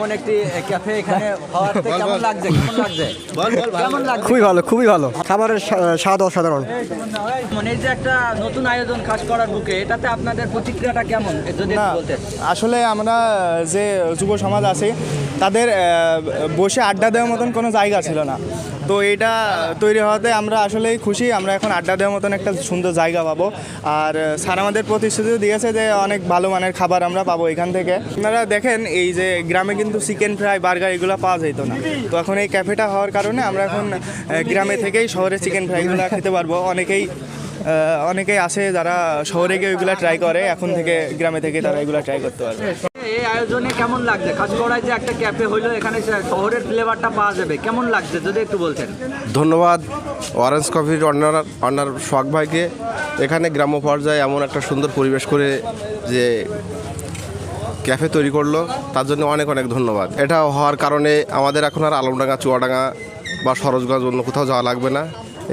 এমন একটি ক্যাফে এখানে খাওয়াতে কেমন লাগছে? কেমন লাগছে? কেমন লাগছে? খুবই ভালো খুবই ভালো। খাবারের স্বাদ অসাধারণ। মানে এই যে একটা নতুন আয়োজন খাস করার বুকে এটাতে আপনাদের প্রতিক্রিয়াটা কেমন? যদি না আসলে আমরা যে যুব সমাজ আছি তাদের বসে আড্ডা দেওয়ার মতন কোনো জায়গা ছিল না। তো এটা তৈরি হওয়াতে আমরা আসলেই খুশি। আমরা এখন আড্ডা দেওয়ার মতন একটা সুন্দর জায়গা পাবো। আর, স্যার আমাদের প্রতিশ্রুতি দিয়েছে যে অনেক ভালো মানের খাবার আমরা পাবো এখান থেকে। আপনারা দেখেন, এই যে গ্রামে কিন্তু চিকেন ফ্রাই, বার্গার এগুলো পাওয়া যেত না। তো এখন এই ক্যাফেটা হওয়ার কারণে আমরা এখন গ্রামে থেকেই শহরে চিকেন ফ্রাইগুলো খেতে পারব। অনেকেই অনেকেই আছে যারা শহরে গিয়ে ওইগুলো ট্রাই করে, এখন থেকে গ্রামে থেকে তারা এগুলো ট্রাই করতে পারবে। এই আয়োজনে কেমন লাগছে? খাস করায় যে একটা ক্যাফে হইল, এখানে শহরের ফ্লেভারটা পাওয়া যাবে। কেমন লাগছে? যদি একটু বলতেন। ধন্যবাদ অরেঞ্জ কফির অনার অনার সোহাগ ভাইকে। এখানে গ্রাম্য পর্যায়ে এমন একটা সুন্দর পরিবেশ করে যে ক্যাফে তৈরি করল, তার জন্য অনেক অনেক ধন্যবাদ। এটা হওয়ার কারণে আমাদের এখন আর আলমডাঙ্গা, চুয়াডাঙ্গা বা সরোজগঞ্জ অন্য কোথাও যাওয়া লাগবে না।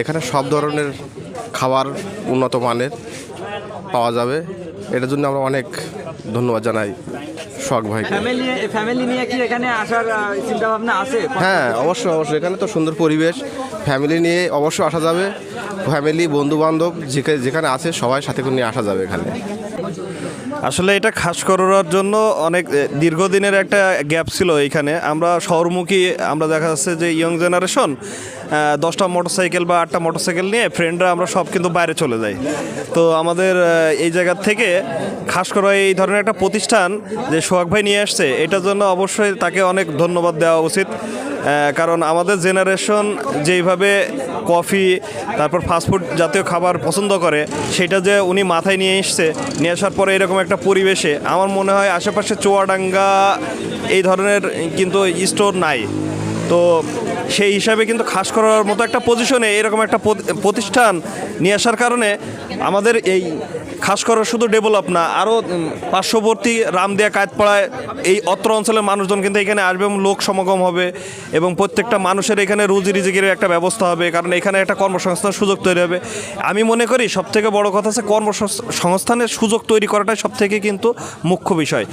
এখানে সব ধরনের খাবার উন্নত মানের পাওয়া যাবে। এটার জন্য আমরা অনেক ধন্যবাদ জানাই শখ ভাই ফ্যামিলি নিয়ে কি এখানে আসার চিন্তা ভাবনা আছে? হ্যাঁ অবশ্যই অবশ্যই। এখানে তো সুন্দর পরিবেশ। ফ্যামিলি নিয়ে অবশ্যই আসা যাবে। ফ্যামিলি বন্ধু বান্ধব যেখানে আছে সবাই সাথে করে নিয়ে আসা যাবে এখানে। আসলে এটা খাস করার জন্য অনেক দীর্ঘদিনের একটা গ্যাপ ছিল এইখানে। আমরা শহরমুখী, আমরা দেখা যাচ্ছে যে ইয়ং জেনারেশন দশটা মোটরসাইকেল বা আটটা মোটরসাইকেল নিয়ে ফ্রেন্ডরা আমরা সব কিন্তু বাইরে চলে যাই। তো আমাদের এই জায়গার থেকে খাস করে এই ধরনের একটা প্রতিষ্ঠান যে সোহাগ ভাই নিয়ে আসছে, এটার জন্য অবশ্যই তাকে অনেক ধন্যবাদ দেওয়া উচিত। কারণ আমাদের জেনারেশন যেইভাবে কফি তারপর ফাস্টফুড জাতীয় খাবার পছন্দ করে, সেটা যে উনি মাথায় নিয়ে এসছে, নিয়ে আসার পরে এরকম একটা পরিবেশে, আমার মনে হয় আশেপাশে চুয়াডাঙ্গা এই ধরনের কিন্তু স্টোর নাই। তো সেই হিসাবে কিন্তু খাস করার মতো একটা পজিশনে এরকম একটা প্রতি- প্রতিষ্ঠান নিয়ে আসার কারণে আমাদের এই খাস করা শুধু ডেভেলপ না আরও পার্শ্ববর্তী রামদিয়া, কায়তপাড়ায় এই অত্র অঞ্চলের মানুষজন কিন্তু এখানে আসবে এবং লোক সমাগম হবে এবং প্রত্যেকটা মানুষের এখানে রুজি রিজিকের একটা ব্যবস্থা হবে, কারণ এখানে একটা কর্মসংস্থান সুযোগ তৈরি হবে। আমি মনে করি সব থেকে বড় কথা হচ্ছে কর্মসংস্থানের সুযোগ তৈরি করাটাই সব থেকে কিন্তু মুখ্য বিষয়।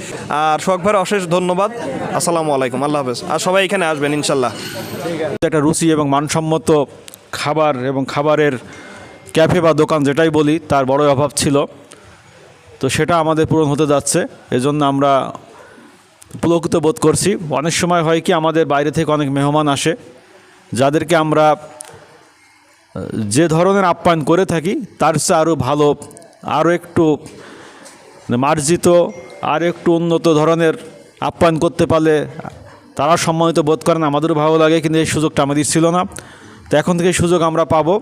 আর সোহাগ অশেষ ধন্যবাদ। আসসালামু আলাইকুম, আল্লাহ হাফেজ। আর সবাই এখানে আসবেন, ইনশাল্লাহ। একটা রুচি এবং মানসম্মত খাবার এবং খাবারের ক্যাফে বা দোকান যেটাই বলি, তার বড় অভাব ছিল। তো সেটা আমাদের পূরণ হতে যাচ্ছে, এজন্য আমরা পুলকিত বোধ করছি। অনেক সময় হয় কি, আমাদের বাইরে থেকে অনেক মেহমান আসে, যাদেরকে আমরা, যে ধরনের আপ্যায়ন করে থাকি, তার চেয়ে আরও ভালো আরও একটু মার্জিত, আর একটু উন্নত ধরনের আপ্যায়ন করতে পারলে তারা সম্মানিত বোধ করেন, আমাদেরও ভালো লাগে, কিন্তু এই সুযোগটা আমাদের ছিল না। তো এখন থেকে সুযোগ আমরা পাবো।